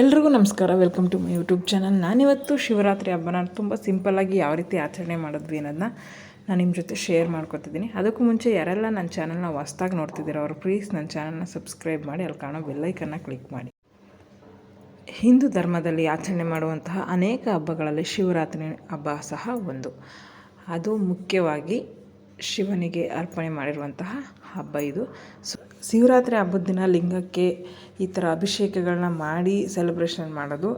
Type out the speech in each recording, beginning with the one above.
ಎಲ್ರಿಗೂ ನಮಸ್ಕಾರ. Welcome to my YouTube channel ನಾನಿವತ್ತು ಶಿವರಾತ್ರಿ ಹಬ್ಬನ ತುಂಬ ಸಿಂಪಲ್ಲಾಗಿ ಯಾವ ರೀತಿ ಆಚರಣೆ ಮಾಡಿದ್ವಿ ಅನ್ನೋದನ್ನ ನಾನು ನಿಮ್ಮ ಜೊತೆ ಶೇರ್ ಮಾಡ್ಕೊತಿದ್ದೀನಿ. ಅದಕ್ಕೂ ಮುಂಚೆ ಯಾರೆಲ್ಲ ನನ್ನ ಚಾನಲ್ನ ಹೊಸ್ದಾಗಿ ನೋಡ್ತಿದ್ದೀರೋ ಅವರು ಪ್ಲೀಸ್ ನನ್ನ ಚಾನಲ್ನ ಸಬ್ಸ್ಕ್ರೈಬ್ ಮಾಡಿ, ಅಲ್ಲಿ ಕಾಣೋ ಬೆಲ್ಲೈಕನ್ನ ಕ್ಲಿಕ್ ಮಾಡಿ. ಹಿಂದೂ ಧರ್ಮದಲ್ಲಿ ಆಚರಣೆ ಮಾಡುವಂತಹ ಅನೇಕ ಹಬ್ಬಗಳಲ್ಲಿ ಶಿವರಾತ್ರಿ ಹಬ್ಬ ಸಹ ಒಂದು. ಅದು ಮುಖ್ಯವಾಗಿ ಶಿವನಿಗೆ ಅರ್ಪಣೆ ಮಾಡಿರುವಂತಹ ಹಬ್ಬ ಇದು. ಶಿವರಾತ್ರಿ ಹಬ್ಬದ ದಿನ ಲಿಂಗಕ್ಕೆ ಈ ಥರ ಅಭಿಷೇಕಗಳನ್ನ ಮಾಡಿ ಸೆಲೆಬ್ರೇಷನ್ ಮಾಡೋದು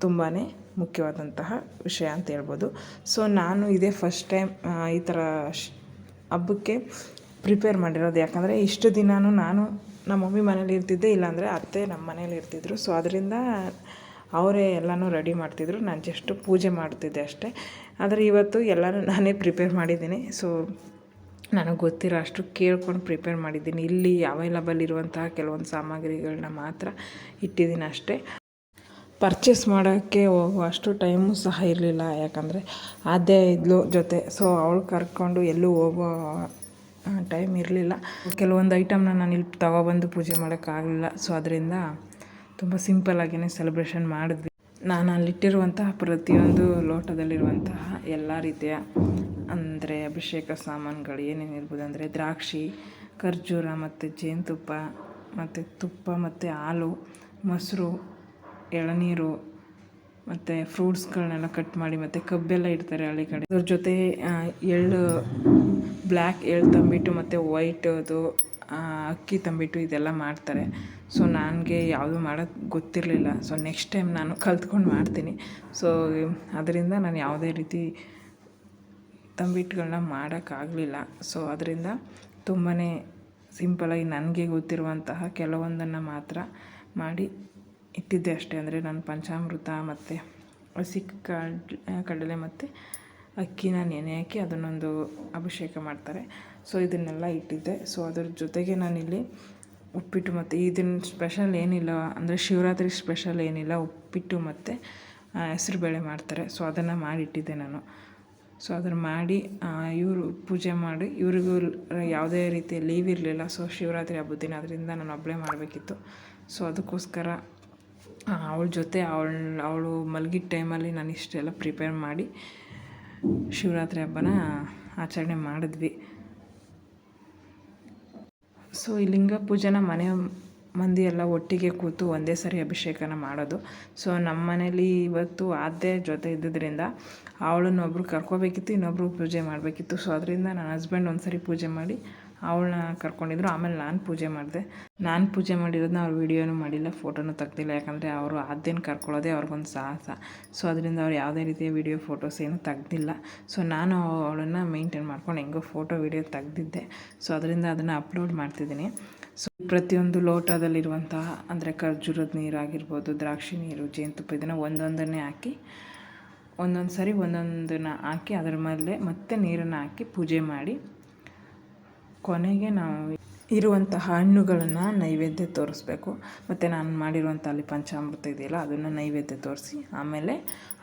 ತುಂಬಾ ಮುಖ್ಯವಾದಂತಹ ವಿಷಯ ಅಂತ ಹೇಳ್ಬೋದು. ಸೊ ನಾನು ಇದೇ ಫಸ್ಟ್ ಟೈಮ್ ಈ ಥರ ಶ್, ಹಬ್ಬಕ್ಕೆ ಪ್ರಿಪೇರ್ ಮಾಡಿರೋದು ಯಾಕಂದರೆ ಇಷ್ಟು ದಿನವೂ ನಾನು ನಮ್ಮ ಮಮ್ಮಿ ಮನೇಲಿ ಇರ್ತಿದ್ದೆ, ಇಲ್ಲಾಂದರೆ ಅತ್ತೆ ನಮ್ಮ ಮನೇಲಿ ಇರ್ತಿದ್ರು. ಸೊ ಅದರಿಂದ ಅವರೇ ಎಲ್ಲನೂ ರೆಡಿ ಮಾಡ್ತಿದ್ರು. ನಾನು ಜಸ್ಟ್ ಪೂಜೆ ಮಾಡ್ತಿದ್ದೆ ಅಷ್ಟೇ. ಆದರೆ ಇವತ್ತು ಎಲ್ಲರೂ ನಾನೇ ಪ್ರಿಪೇರ್ ಮಾಡಿದ್ದೀನಿ. ಸೊ ನನಗೆ ಗೊತ್ತಿರೋ ಅಷ್ಟು ಕೇಳ್ಕೊಂಡು ಪ್ರಿಪೇರ್ ಮಾಡಿದ್ದೀನಿ. ಇಲ್ಲಿ ಅವೈಲಬಲ್ ಇರುವಂತಹ ಕೆಲವೊಂದು ಸಾಮಗ್ರಿಗಳನ್ನ ಮಾತ್ರ ಇಟ್ಟಿದ್ದೀನಿ ಅಷ್ಟೇ. ಪರ್ಚೇಸ್ ಮಾಡೋಕ್ಕೆ ಹೋಗುವಷ್ಟು ಟೈಮು ಸಹ ಇರಲಿಲ್ಲ. ಯಾಕಂದರೆ ಅದೇ ಇದ್ಲು ಜೊತೆ. ಸೊ ಅವಳು ಕರ್ಕೊಂಡು ಎಲ್ಲೂ ಹೋಗೋ ಟೈಮ್ ಇರಲಿಲ್ಲ. ಕೆಲವೊಂದು ಐಟಮ್ನ ನಾನು ಇಲ್ಲಿ ತಗೊಬಂದು ಪೂಜೆ ಮಾಡೋಕ್ಕಾಗಲಿಲ್ಲ ಸೊ ಅದರಿಂದ ತುಂಬ ಸಿಂಪಲ್ಲಾಗಿಯೇ ಸೆಲೆಬ್ರೇಷನ್ ಮಾಡಿದ್ವಿ. ನಾನು ಅಲ್ಲಿಟ್ಟಿರುವಂತಹ ಪ್ರತಿಯೊಂದು ಲೋಟದಲ್ಲಿರುವಂತಹ ಎಲ್ಲ ರೀತಿಯ ಅಂದರೆ ಅಭಿಷೇಕ ಸಾಮಾನುಗಳು ಏನೇನು ಇರ್ಬೋದು ಅಂದರೆ ದ್ರಾಕ್ಷಿ, ಖರ್ಜೂರ ಮತ್ತು ಜೇನುತುಪ್ಪ ಮತ್ತು ತುಪ್ಪ ಮತ್ತು ಹಾಲು, ಮೊಸರು, ಎಳನೀರು ಮತ್ತು ಫ್ರೂಟ್ಸ್ಗಳನ್ನೆಲ್ಲ ಕಟ್ ಮಾಡಿ ಮತ್ತು ಕಬ್ಬೆಲ್ಲ ಇಡ್ತಾರೆ ಹಳ್ಳಿ ಕಡೆ. ಅದ್ರ ಜೊತೆ ಎಳ್ಳು ಬ್ಲ್ಯಾಕ್ ಎಳ್ಳು ತಂಬಿಟ್ಟು ಮತ್ತು ವೈಟ್ ಅದು ಅಕ್ಕಿ ತಂಬಿಟ್ಟು ಇದೆಲ್ಲ ಮಾಡ್ತಾರೆ. ಸೊ ನನಗೆ ಯಾವುದು ಮಾಡೋದು ಗೊತ್ತಿರಲಿಲ್ಲ. ಸೊ ನೆಕ್ಸ್ಟ್ ಟೈಮ್ ನಾನು ಕಲ್ತ್ಕೊಂಡು ಮಾಡ್ತೀನಿ. ಸೊ ಅದರಿಂದ ನಾನು ಯಾವುದೇ ರೀತಿ ತಂಬಿಟ್ಟುಗಳನ್ನ ಮಾಡೋಕ್ಕಾಗಲಿಲ್ಲ. ಸೊ ಅದರಿಂದ ತುಂಬಾ ಸಿಂಪಲಾಗಿ ನನಗೆ ಗೊತ್ತಿರುವಂತಹ ಕೆಲವೊಂದನ್ನು ಮಾತ್ರ ಮಾಡಿ ಇಟ್ಟಿದ್ದೆ ಅಷ್ಟೇ. ಅಂದರೆ ನಾನು ಪಂಚಾಮೃತ ಮತ್ತು ಹಸಿ ಕಡಲೆ ಮತ್ತು ಅಕ್ಕಿನ ನೆನೆ ಹಾಕಿ ಅದನ್ನೊಂದು ಅಭಿಷೇಕ ಮಾಡ್ತಾರೆ. ಸೊ ಇದನ್ನೆಲ್ಲ ಇಟ್ಟಿದ್ದೆ. ಸೊ ಅದ್ರ ಜೊತೆಗೆ ನಾನಿಲ್ಲಿ ಉಪ್ಪಿಟ್ಟು ಮತ್ತು ಇದನ್ನ ಸ್ಪೆಷಲ್ ಏನಿಲ್ಲ, ಅಂದರೆ ಶಿವರಾತ್ರಿ ಸ್ಪೆಷಲ್ ಏನಿಲ್ಲ, ಉಪ್ಪಿಟ್ಟು ಮತ್ತು ಹೆಸರುಬೇಳೆ ಮಾಡ್ತಾರೆ. ಸೊ ಅದನ್ನು ಮಾಡಿಟ್ಟಿದ್ದೆ ನಾನು. ಸೊ ಅದನ್ನು ಮಾಡಿ ಇವರು ಪೂಜೆ ಮಾಡಿ, ಇವ್ರಿಗೂ ಯಾವುದೇ ರೀತಿಯ ಲೀವ್ ಇರಲಿಲ್ಲ. ಸೊ ಶಿವರಾತ್ರಿ ಹಬ್ಬದ ದಿನ, ಅದರಿಂದ ನಾನು ಒಬ್ಬಳೇ ಮಾಡಬೇಕಿತ್ತು. ಸೊ ಅದಕ್ಕೋಸ್ಕರ ಅವಳ ಜೊತೆ ಅವಳ, ಅವಳು ಮಲಗಿದ ಟೈಮಲ್ಲಿ ನಾನು ಇಷ್ಟೆಲ್ಲ ಪ್ರಿಪೇರ್ ಮಾಡಿ ಶಿವರಾತ್ರಿ ಹಬ್ಬನ ಆಚರಣೆ ಮಾಡಿದ್ವಿ. ಸೊ ಈ ಲಿಂಗ ಪೂಜೆನ ಮನೆ ಮಂದಿ ಎಲ್ಲ ಒಟ್ಟಿಗೆ ಕೂತು ಒಂದೇ ಸರಿ ಅಭಿಷೇಕನ ಮಾಡೋದು. ಸೊ ನಮ್ಮ ಮನೇಲಿ ಇವತ್ತು ಆದ್ಯ ಜೊತೆ ಇದ್ದಿದ್ದರಿಂದ ಅವಳನ್ನೊಬ್ರು ಕರ್ಕೋಬೇಕಿತ್ತು, ಇನ್ನೊಬ್ರು ಪೂಜೆ ಮಾಡಬೇಕಿತ್ತು. ಸೊ ಅದರಿಂದ ನನ್ನ ಹಸ್ಬೆಂಡ್ ಒಂದು ಸರಿ ಪೂಜೆ ಮಾಡಿ ಅವಳನ್ನ ಕರ್ಕೊಂಡಿದ್ರು. ಆಮೇಲೆ ನಾನು ಪೂಜೆ ಮಾಡಿದೆ. ನಾನು ಪೂಜೆ ಮಾಡಿರೋದನ್ನ ಅವ್ರು ವೀಡಿಯೋನೂ ಮಾಡಿಲ್ಲ, ಫೋಟೋನೂ ತೆಗ್ದಿಲ್ಲ. ಯಾಕಂದರೆ ಅವರು ಆದ್ಯನ ಕರ್ಕೊಳ್ಳೋದೇ ಅವ್ರಿಗೊಂದು ಸಾಹಸ. ಸೊ ಅದರಿಂದ ಅವ್ರು ಯಾವುದೇ ರೀತಿಯ ವೀಡಿಯೋ, ಫೋಟೋಸ್ ಏನೂ ತೆಗ್ದಿಲ್ಲ. ಸೊ ನಾನು ಅವಳನ್ನು ಮೇಂಟೈನ್ ಮಾಡ್ಕೊಂಡು ಹೆಂಗೋ ಫೋಟೋ, ವೀಡಿಯೋ ತೆಗ್ದಿದ್ದೆ. ಸೊ ಅದರಿಂದ ಅದನ್ನು ಅಪ್ಲೋಡ್ ಮಾಡ್ತಿದ್ದೀನಿ. ಸೊ ಪ್ರತಿಯೊಂದು ಲೋಟದಲ್ಲಿರುವಂತಹ, ಅಂದರೆ ಖರ್ಜೂರದ ನೀರಾಗಿರ್ಬೋದು, ದ್ರಾಕ್ಷಿ ನೀರು, ಜೇನುತುಪ್ಪ, ಇದನ್ನು ಒಂದೊಂದನ್ನೇ ಹಾಕಿ, ಒಂದೊಂದು ಸರಿ ಒಂದೊಂದನ್ನು ಹಾಕಿ, ಅದರ ಮೇಲೆ ಮತ್ತೆ ನೀರನ್ನು ಹಾಕಿ ಪೂಜೆ ಮಾಡಿ, ಕೊನೆಗೆ ನಾವು ಇರುವಂತಹ ಹಣ್ಣುಗಳನ್ನು ನೈವೇದ್ಯ ತೋರಿಸ್ಬೇಕು. ಮತ್ತು ನಾನು ಮಾಡಿರುವಂಥ ಅಲ್ಲಿ ಪಂಚಾಮೃತ ಇದೆಯಲ್ಲ, ಅದನ್ನು ನೈವೇದ್ಯ ತೋರಿಸಿ, ಆಮೇಲೆ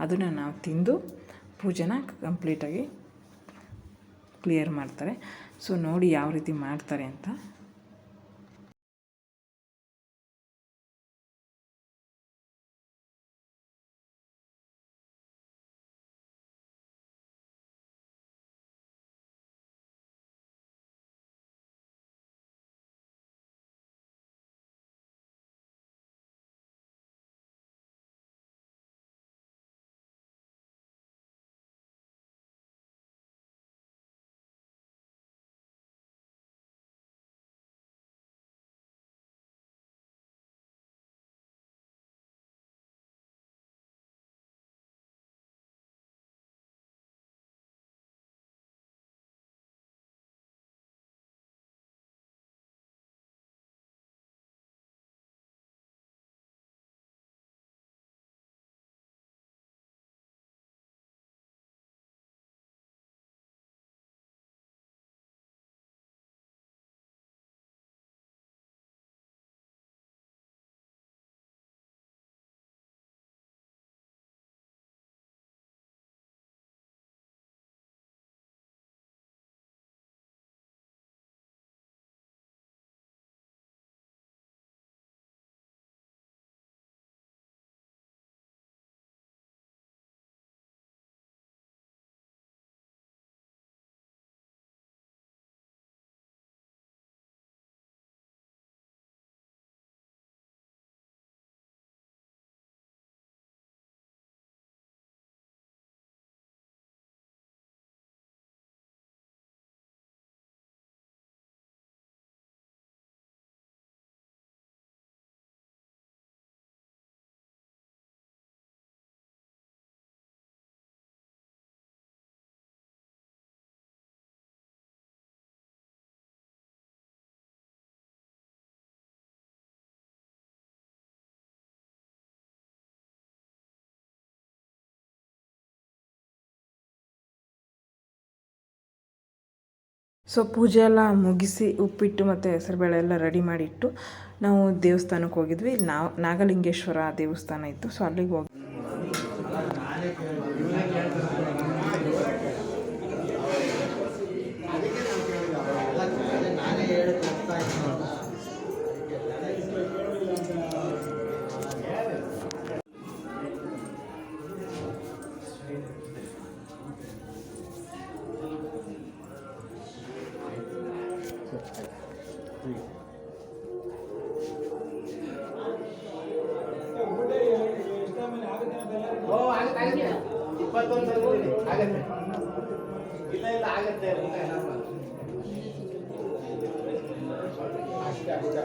ಅದನ್ನು ನಾವು ತಿಂದು ಪೂಜೆನ ಕಂಪ್ಲೀಟಾಗಿ ಕ್ಲಿಯರ್ ಮಾಡ್ತಾರೆ. ಸೊ ನೋಡಿ ಯಾವ ರೀತಿ ಮಾಡ್ತಾರೆ ಅಂತ. ಸೊ ಪೂಜೆ ಎಲ್ಲ ಮುಗಿಸಿ ಉಪ್ಪಿಟ್ಟು ಮತ್ತು ಹೆಸರುಬೇಳೆ ಎಲ್ಲ ರೆಡಿ ಮಾಡಿಟ್ಟು ನಾವು ದೇವಸ್ಥಾನಕ್ಕೆ ಹೋಗಿದ್ವಿ. ನಾವು, ನಾಗಲಿಂಗೇಶ್ವರ ದೇವಸ್ಥಾನ ಇತ್ತು. ಸೊ ಅಲ್ಲಿಗೆ ಹೋಗಿ ಇಪ್ಪತ್ತೊಂದು ಆಗತ್ತೆ ಇಲ್ಲ ಇಲ್ಲ ಆಗತ್ತೆ ಅಷ್ಟೇ ಅಷ್ಟೇ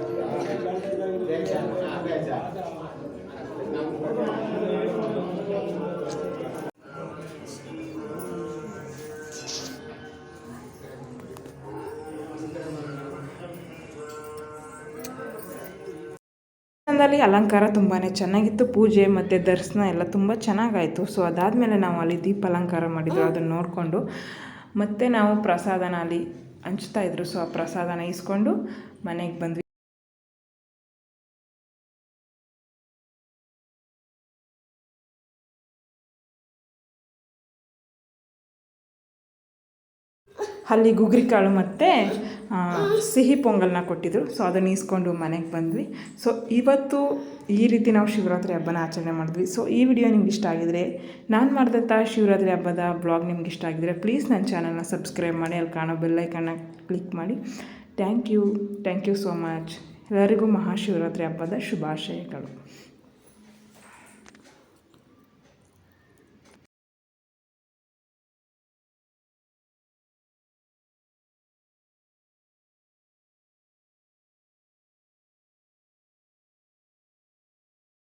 ದೇವಸ್ಥಾನದಲ್ಲಿ ಅಲಂಕಾರ ತುಂಬಾ ಚೆನ್ನಾಗಿತ್ತು. ಪೂಜೆ ಮತ್ತು ದರ್ಶನ ಎಲ್ಲ ತುಂಬ ಚೆನ್ನಾಗಾಯಿತು. ಸೊ ಅದಾದಮೇಲೆ ನಾವು ಅಲ್ಲಿ ದೀಪ ಅಲಂಕಾರ ಮಾಡಿದ್ರು ಅದನ್ನು ನೋಡಿಕೊಂಡು ಮತ್ತೆ ನಾವು ಪ್ರಸಾದನ ಅಲ್ಲಿ ಹಂಚ್ತಾ ಇದ್ರು. ಸೊ ಆ ಪ್ರಸಾದನ ಇಸ್ಕೊಂಡು ಮನೆಗೆ ಬಂದ್ವಿ. ಅಲ್ಲಿ ಗುಗ್ರಿ ಕಾಳು ಮತ್ತು ಸಿಹಿ ಪೊಂಗಲ್ನ ಕೊಟ್ಟಿದ್ರು. ಸೊ ಅದನ್ನು ಈಸ್ಕೊಂಡು ಮನೆಗೆ ಬಂದ್ವಿ. ಸೊ ಇವತ್ತು ಈ ರೀತಿ ನಾವು ಶಿವರಾತ್ರಿ ಹಬ್ಬನ ಆಚರಣೆ ಮಾಡಿದ್ವಿ. ಸೊ ಈ ವಿಡಿಯೋ ನಿಮ್ಗೆ ಇಷ್ಟ ಆಗಿದರೆ, ನಾನು ಮಾಡಿದಂಥ ಶಿವರಾತ್ರಿ ಹಬ್ಬದ ಬ್ಲಾಗ್ ನಿಮ್ಗೆ ಇಷ್ಟ ಆಗಿದರೆ ಪ್ಲೀಸ್ ನನ್ನ ಚಾನಲ್ನ ಸಬ್ಸ್ಕ್ರೈಬ್ ಮಾಡಿ, ಅಲ್ಲಿ ಕಾಣೋ ಬೆಲ್ಲೈಕನ್ನ ಕ್ಲಿಕ್ ಮಾಡಿ. Thank you thank you so much ಎಲ್ಲರಿಗೂ ಮಹಾಶಿವರಾತ್ರಿ ಹಬ್ಬದ ಶುಭಾಶಯಗಳು.